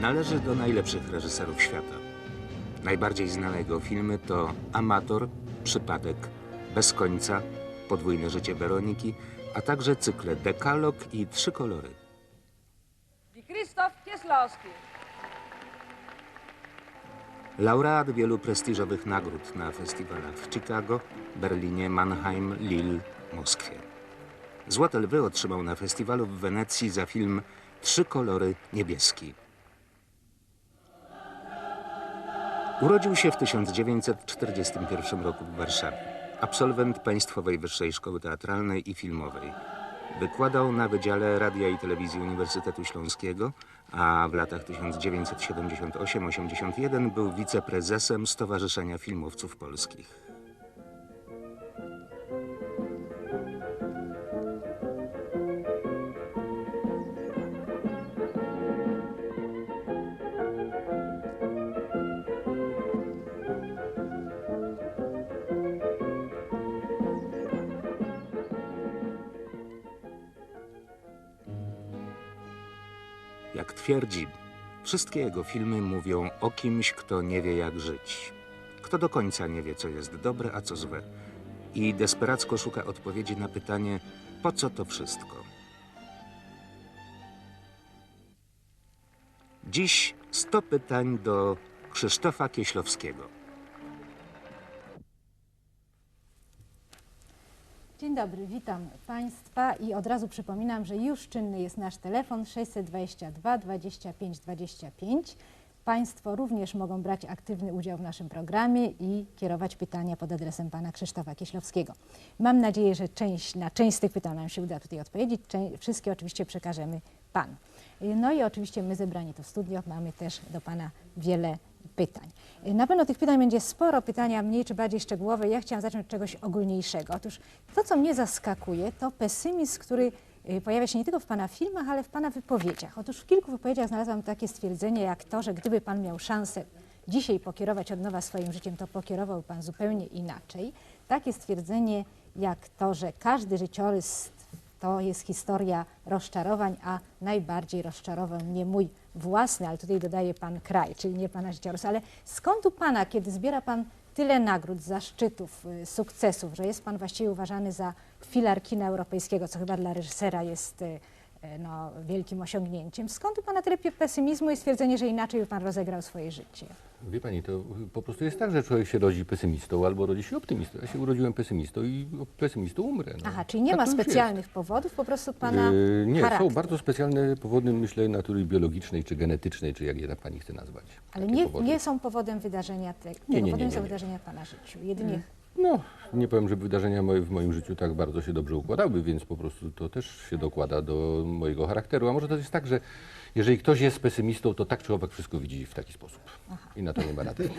Należy do najlepszych reżyserów świata. Najbardziej znane jego filmy to Amator, Przypadek, Bez końca, Podwójne życie Weroniki, a także cykle Dekalog i Trzy kolory. I Krzysztof Kieslowski. Laureat wielu prestiżowych nagród na festiwalach w Chicago, Berlinie, Mannheim, Lille, Moskwie. Złote Lwy otrzymał na festiwalu w Wenecji za film Trzy kolory niebieski. Urodził się w 1941 roku w Warszawie. Absolwent Państwowej Wyższej Szkoły Teatralnej i Filmowej. Wykładał na Wydziale Radia i Telewizji Uniwersytetu Śląskiego, a w latach 1978-81 był wiceprezesem Stowarzyszenia Filmowców Polskich. Jak twierdzi, wszystkie jego filmy mówią o kimś, kto nie wie jak żyć. Kto do końca nie wie, co jest dobre, a co złe. I desperacko szuka odpowiedzi na pytanie, po co to wszystko. Dziś 100 pytań do Krzysztofa Kieślowskiego. Dzień dobry, witam Państwa i od razu przypominam, że już czynny jest nasz telefon 622 25 25. Państwo również mogą brać aktywny udział w naszym programie i kierować pytania pod adresem pana Krzysztofa Kieślowskiego. Mam nadzieję, że część, na część z tych pytań nam się uda tutaj odpowiedzieć. Wszystkie oczywiście przekażemy panu. No i oczywiście my zebrani tu w studio mamy też do pana wiele pytań. Na pewno tych pytań będzie sporo, pytania mniej czy bardziej szczegółowe. Ja chciałam zacząć od czegoś ogólniejszego. Otóż to, co mnie zaskakuje, to pesymizm, który y, pojawia się nie tylko w Pana filmach, ale w Pana wypowiedziach. Otóż w kilku wypowiedziach znalazłam takie stwierdzenie jak to, że gdyby Pan miał szansę dzisiaj pokierować od nowa swoim życiem, to pokierował Pan zupełnie inaczej. Takie stwierdzenie jak to, że każdy życiorys to jest historia rozczarowań, a najbardziej rozczarował mnie mój własny, ale tutaj dodaje pan kraj, czyli nie pana życiorys. Ale skąd u pana, kiedy zbiera pan tyle nagród, zaszczytów, y, sukcesów, że jest pan właściwie uważany za filar kina europejskiego, co chyba dla reżysera jest y, no, wielkim osiągnięciem. Skąd u pana tyle pesymizmu i stwierdzenie, że inaczej by pan rozegrał swoje życie? Wie pani, to po prostu jest tak, że człowiek się rodzi pesymistą albo rodzi się optymistą. Ja się urodziłem pesymistą i pesymistą umrę. No. Aha, czyli nie Tak ma specjalnych powodów, po prostu pana Yy, nie, charakter. są bardzo specjalne powody, myślę, natury biologicznej czy genetycznej, czy jak je pani chce nazwać. Ale nie, nie są powodem wydarzenia te, tego, nie, nie, powodem nie, są nie. wydarzenia w pana życiu. Jedynie No, nie powiem, że wydarzenia moje w moim życiu tak bardzo się dobrze układały, więc po prostu to też się dokłada do mojego charakteru. A może to jest tak, że jeżeli ktoś jest pesymistą, to tak czy owak wszystko widzi w taki sposób. I na to nie ma rady.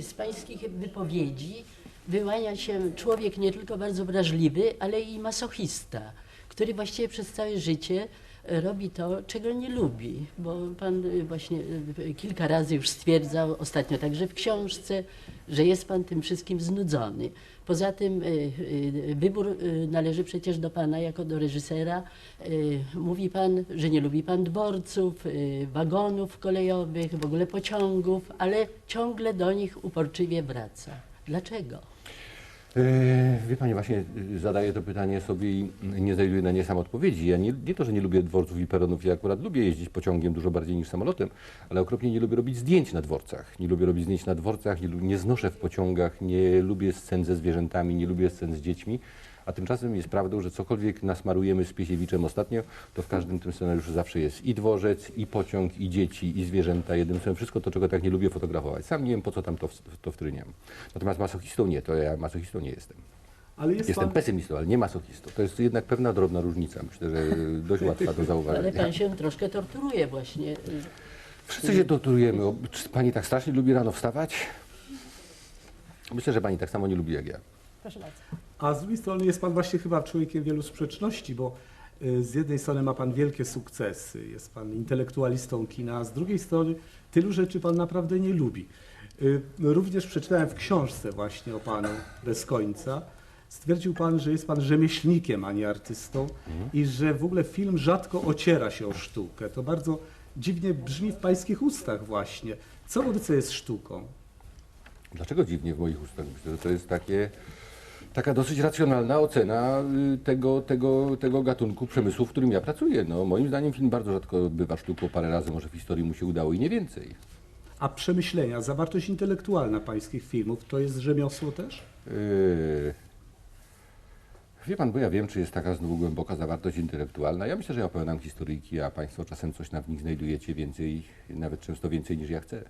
Z pańskich wypowiedzi wyłania się człowiek nie tylko bardzo wrażliwy, ale i masochista, który właściwie przez całe życie robi to, czego nie lubi. Bo pan e, właśnie e, kilka razy już stwierdzał, ostatnio także w książce, że jest pan tym wszystkim znudzony. Poza tym wybór należy przecież do pana jako do reżysera. Mówi pan, że nie lubi pan dworców, wagonów kolejowych, w ogóle pociągów, ale ciągle do nich uporczywie wraca. Dlaczego? E, Wie Pani, właśnie y, zadaję to pytanie sobie i nie znajduję na nie sam odpowiedzi. Ja nie, nie to, że nie lubię dworców i peronów, ja akurat lubię jeździć pociągiem dużo bardziej niż samolotem, ale okropnie nie lubię robić zdjęć na dworcach. Nie lubię robić zdjęć na dworcach, nie, nie znoszę w pociągach, nie lubię scen ze zwierzętami, nie lubię scen z dziećmi. A tymczasem jest prawdą, że cokolwiek nasmarujemy z Piesiewiczem ostatnio, to w każdym tym scenariuszu zawsze jest i dworzec, i pociąg, i dzieci, i zwierzęta. Jednym słowem, wszystko to, czego tak nie lubię fotografować. Sam nie wiem, po co tam to, to wtryniam. Natomiast masochistą nie, to ja masochistą nie jestem. Ale jest Jestem pan, pesymistą, ale nie masochistą. To jest jednak pewna drobna różnica. Myślę, że dość łatwa do Ale zauważenia. pan się troszkę torturuje właśnie. Wszyscy się torturujemy. Czy pani tak strasznie lubi rano wstawać? Myślę, że pani tak samo nie lubi jak ja. Proszę bardzo. A z drugiej strony jest pan właśnie chyba człowiekiem wielu sprzeczności, bo y, z jednej strony ma pan wielkie sukcesy, jest pan intelektualistą kina, a z drugiej strony tylu rzeczy pan naprawdę nie lubi. Y, Również przeczytałem w książce właśnie o panu bez końca. Stwierdził pan, że jest pan rzemieślnikiem, a nie artystą i że w ogóle film rzadko ociera się o sztukę. To bardzo dziwnie brzmi w pańskich ustach właśnie. Co wobec jest sztuką? Dlaczego dziwnie w moich ustach? Myślę, że to jest takie, taka dosyć racjonalna ocena y, tego, tego, tego gatunku przemysłu, w którym ja pracuję. No, moim zdaniem film bardzo rzadko bywa sztuką, parę razy może w historii mu się udało i nie więcej. A przemyślenia, zawartość intelektualna pańskich filmów to jest rzemiosło też? Yy... Wie pan, bo ja wiem, czy jest taka znowu głęboka zawartość intelektualna. Ja myślę, że ja opowiadam historyjki, a państwo czasem coś na w nich znajdujecie więcej, nawet często więcej niż ja chcę.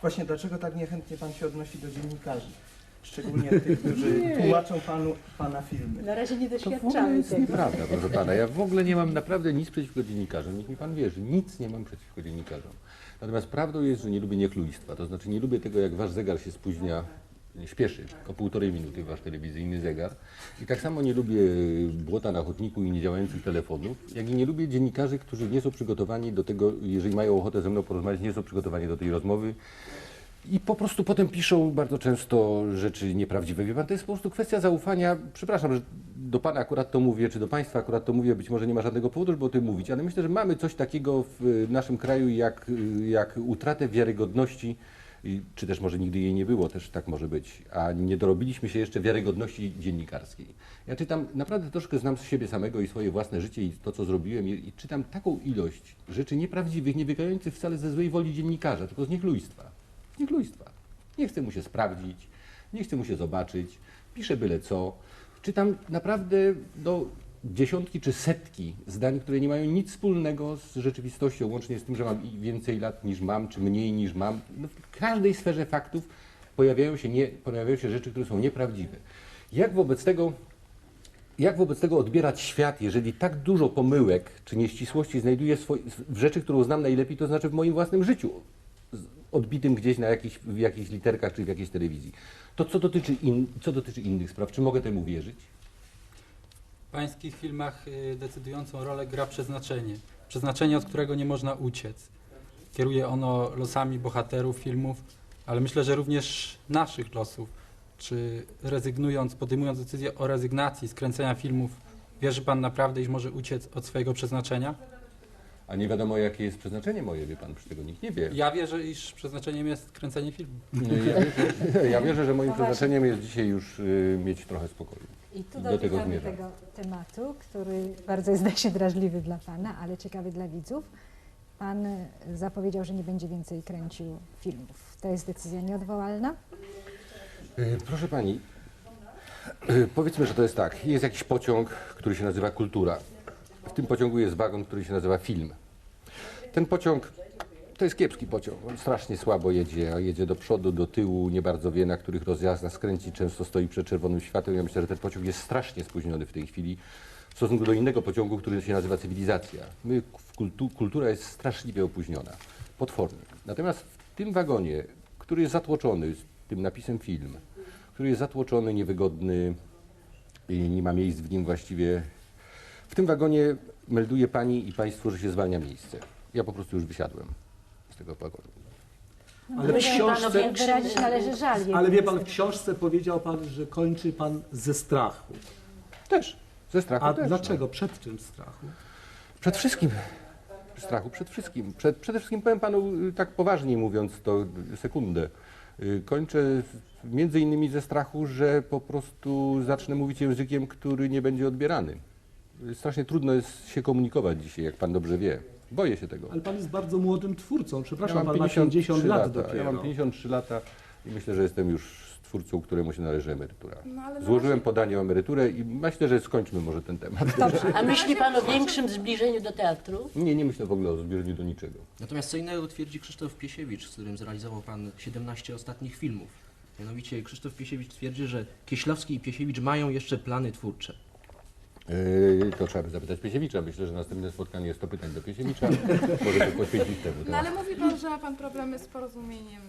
Właśnie dlaczego tak niechętnie pan się odnosi do dziennikarzy? Szczególnie tych, którzy tłumaczą panu pana filmy. Na razie nie To w ogóle doświadczamy jest tego. nieprawda, proszę pana. Ja w ogóle nie mam naprawdę nic przeciwko dziennikarzom. Niech mi pan wierzy, nic nie mam przeciwko dziennikarzom. Natomiast prawdą jest, że nie lubię niechlujstwa. To znaczy nie lubię tego, jak wasz zegar się spóźnia, śpieszy o półtorej minuty, wasz telewizyjny zegar. I tak samo nie lubię błota na chodniku i niedziałających telefonów, jak i nie lubię dziennikarzy, którzy nie są przygotowani do tego, jeżeli mają ochotę ze mną porozmawiać, nie są przygotowani do tej rozmowy. I po prostu potem piszą bardzo często rzeczy nieprawdziwe. Wie pan, to jest po prostu kwestia zaufania. Przepraszam, że do pana akurat to mówię, czy do państwa akurat to mówię, być może nie ma żadnego powodu, żeby o tym mówić, ale myślę, że mamy coś takiego w naszym kraju jak, jak utratę wiarygodności, czy też może nigdy jej nie było, też tak może być, a nie dorobiliśmy się jeszcze wiarygodności dziennikarskiej. Ja czytam, naprawdę troszkę znam siebie samego i swoje własne życie i to, co zrobiłem i, czytam taką ilość rzeczy nieprawdziwych, nie wcale ze złej woli dziennikarza, tylko z niechlujstwa. Niechlujstwa. Nie chcę mu się sprawdzić, nie chcę mu się zobaczyć, piszę byle co. Czytam naprawdę do dziesiątki czy setki zdań, które nie mają nic wspólnego z rzeczywistością, łącznie z tym, że mam więcej lat niż mam, czy mniej niż mam. No, w każdej sferze faktów pojawiają się, nie, pojawiają się rzeczy, które są nieprawdziwe. Jak wobec tego jak wobec tego odbierać świat, jeżeli tak dużo pomyłek czy nieścisłości znajduję swoi- w rzeczy, którą znam najlepiej, to znaczy w moim własnym życiu, odbitym gdzieś na jakichś, w jakichś literkach czy w jakiejś telewizji. To co dotyczy, in, co dotyczy innych spraw, czy mogę temu wierzyć? W pańskich filmach y, decydującą rolę gra przeznaczenie. Przeznaczenie, od którego nie można uciec. Kieruje ono losami bohaterów filmów, ale myślę, że również naszych losów. Czy rezygnując, podejmując decyzję o rezygnacji z kręcenia filmów, wierzy pan naprawdę, iż może uciec od swojego przeznaczenia? A nie wiadomo, jakie jest przeznaczenie moje, wie pan, przy tego nikt nie wie. Ja wierzę, iż przeznaczeniem jest kręcenie filmu. Ja wierzę, ja wierzę że moim przeznaczeniem jest dzisiaj już y, mieć trochę spokoju. I tu Do tego zmierzam. tego tematu, który bardzo jest, zdaje się, drażliwy dla Pana, ale ciekawy dla widzów. Pan y, zapowiedział, że nie będzie więcej kręcił filmów. To jest decyzja nieodwołalna? Y, Proszę pani, y, powiedzmy, że to jest tak. Jest jakiś pociąg, który się nazywa kultura. W tym pociągu jest wagon, który się nazywa film. Ten pociąg to jest kiepski pociąg. On strasznie słabo jedzie, a jedzie do przodu, do tyłu, nie bardzo wie, na których rozjazdach skręci, często stoi przed czerwonym światłem. Ja myślę, że ten pociąg jest strasznie spóźniony w tej chwili w stosunku do innego pociągu, który się nazywa cywilizacja. My, kultu, kultura jest straszliwie opóźniona, potwornie. Natomiast w tym wagonie, który jest zatłoczony tym napisem film, który jest zatłoczony, niewygodny i nie ma miejsc w nim właściwie, w tym wagonie melduje pani i państwu, że się zwalnia miejsce. Ja po prostu już wysiadłem z tego wagonu. Ale w książce, większym- Wyrazić należy żal. ale wie pan, w książce powiedział pan, że kończy pan ze strachu. Też, ze strachu A też. no. dlaczego? Przed czym strachu? Przed wszystkim. Strachu przed wszystkim. Przed, przede wszystkim powiem panu y, tak poważnie mówiąc to y, sekundę. Y, Kończę między innymi ze strachu, że po prostu zacznę mówić językiem, który nie będzie odbierany. Strasznie trudno jest się komunikować dzisiaj, jak pan dobrze wie. Boję się tego. Ale pan jest bardzo młodym twórcą. Ja Przepraszam, mam pan ma 50 lat lata. dopiero. Ja mam 53 lata i myślę, że jestem już twórcą, któremu się należy emerytura. No, Złożyłem podanie o emeryturę i myślę, że skończmy może ten temat. A myśli pan o większym zbliżeniu do teatru? Nie, nie myślę w ogóle o zbiorniu do niczego. Natomiast co innego twierdzi Krzysztof Piesiewicz, z którym zrealizował Pan 17 ostatnich filmów. Mianowicie Krzysztof Piesiewicz twierdzi, że Kieślowski i Piesiewicz mają jeszcze plany twórcze. Yy, to trzeba by zapytać Piesiewicza. Myślę, że następne spotkanie jest to pytań do Piesiewicza. Może to poświęcić temu. No ale mówi pan, że ma pan problemy z porozumieniem